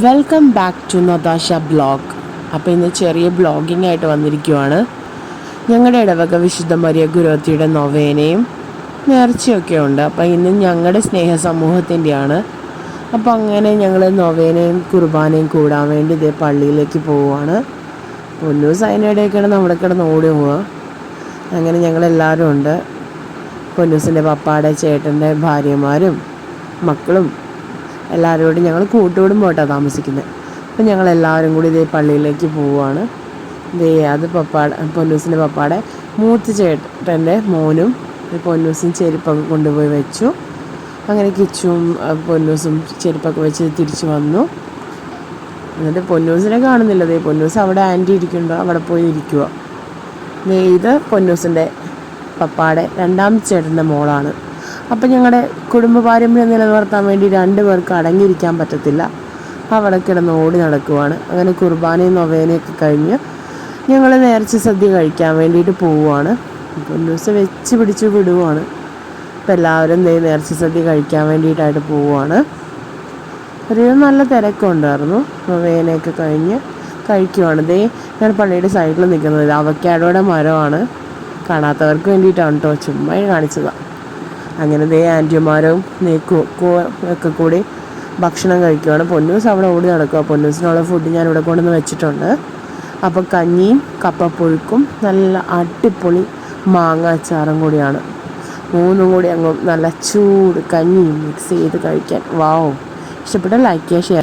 Welcome back to Nadasha blog അപ്പോൾ ഇന്ന് ചെറിയ ബ്ലോഗിംഗ് ആയിട്ട് വന്നിരിക്കുവാണ്. ഞങ്ങളുടെ ഇടവക വിശുദ്ധ മരിയ ഗുരുവത്തിയുടെ നൊവേനയും നേർച്ചയൊക്കെ ഉണ്ട്. അപ്പോൾ ഇന്ന് ഞങ്ങളുടെ സ്നേഹ സമൂഹത്തിന്റെയാണ് അപ്പോൾ അങ്ങനെ ഞങ്ങൾ നൊവേനയും കുർബാനയും കൂടാൻ വേണ്ടി ഇതേ പള്ളിയിലേക്ക് പോവുകയാണ് പൊന്നൂസ് അതിനിടയൊക്കെയാണ് നമ്മുടെ കിടന്ന് ഓടി പോവുക. അങ്ങനെ ഞങ്ങളെല്ലാവരും ഉണ്ട്. പൊന്നൂസിന്റെ പപ്പാടെ ചേട്ടന്റെ ഭാര്യമാരും മക്കളും എല്ലാവരോടും ഞങ്ങൾ കൂട്ടുകുടുംബമായിട്ടാണ് താമസിക്കുന്നത് അപ്പം ഞങ്ങൾ എല്ലാവരും കൂടി ഇതേ പള്ളിയിലേക്ക് പോവുകയാണ് ദേ അത് പപ്പാടെ പൊന്നൂസിന്റെ പപ്പാടെ മൂത്ത ചേട്ടന്റെ മോനും പൊന്നൂസും ചെരുപ്പൊക്കെ കൊണ്ടുപോയി വെച്ചു. അങ്ങനെ കിച്ചും പൊന്നൂസും ചെരുപ്പൊക്കെ വെച്ച് തിരിച്ചു വന്നു. എന്നിട്ട് പൊന്നൂസിനെ കാണുന്നില്ല. ദേ പൊന്നൂസ് അവിടെ ആന്റി ഇരിക്കുന്നുണ്ടോ. അവിടെ പോയി ഇരിക്കുക ഇത് പൊന്നൂസിന്റെ പപ്പാടെ രണ്ടാമത്തെ ചേട്ടന്റെ മോളാണ്. അപ്പം ഞങ്ങളുടെ കുടുംബ പാരമ്പര്യം നിലനിർത്താൻ വേണ്ടി രണ്ട് പേർക്ക് അടങ്ങിയിരിക്കാൻ പറ്റത്തില്ല. അവിടെ കിടന്ന് ഓടി നടക്കുവാണ്. അങ്ങനെ കുർബാനയും നൊവേനയൊക്കെ കഴിഞ്ഞ് ഞങ്ങൾ നേർച്ച സദ്യ കഴിക്കാൻ വേണ്ടിയിട്ട് പോവുകയാണ് ഒരു ദിവസം വെച്ച് പിടിച്ച് വിടുവാണ്. അപ്പം എല്ലാവരും ദേ നേർച്ച സദ്യ കഴിക്കാൻ വേണ്ടിയിട്ടായിട്ട് പോവുകയാണ് ഒരു നല്ല തിരക്കുണ്ടായിരുന്നു വേനയൊക്കെ കഴിഞ്ഞ് കഴിക്കുവാണ്. ദേ ഞാൻ പള്ളിയുടെ സൈഡിൽ നിൽക്കുന്നത് അവക്കാടോടെ മരമാണ്. കാണാത്തവർക്ക് വേണ്ടിയിട്ടാണ് കേട്ടോ ചുമ്മാ കാണിച്ചതാണ് അങ്ങനെ ദേ ആന്റിമാരും ഒക്കെ കൂടി ഭക്ഷണം കഴിക്കുവാണ്. പൊന്നൂസ് അവിടെ ഓടി നടക്കുക പൊന്നൂസിനുള്ള ഫുഡ് ഞാൻ ഇവിടെ കൊണ്ടുവന്ന് വെച്ചിട്ടുണ്ട്. അപ്പോൾ കഞ്ഞിയും കപ്പപ്പുഴുക്കും നല്ല അടിപൊളി മാങ്ങ അച്ചാറും കൂടിയാണ്. മൂന്നും കൂടി അങ്ങ് നല്ല ചൂട് കഞ്ഞിയും മിക്സ് ചെയ്ത് കഴിക്കാൻ. വാവും ഇഷ്ടപ്പെട്ട ലൈക്ക് ചെയ്യുക ഷെയർ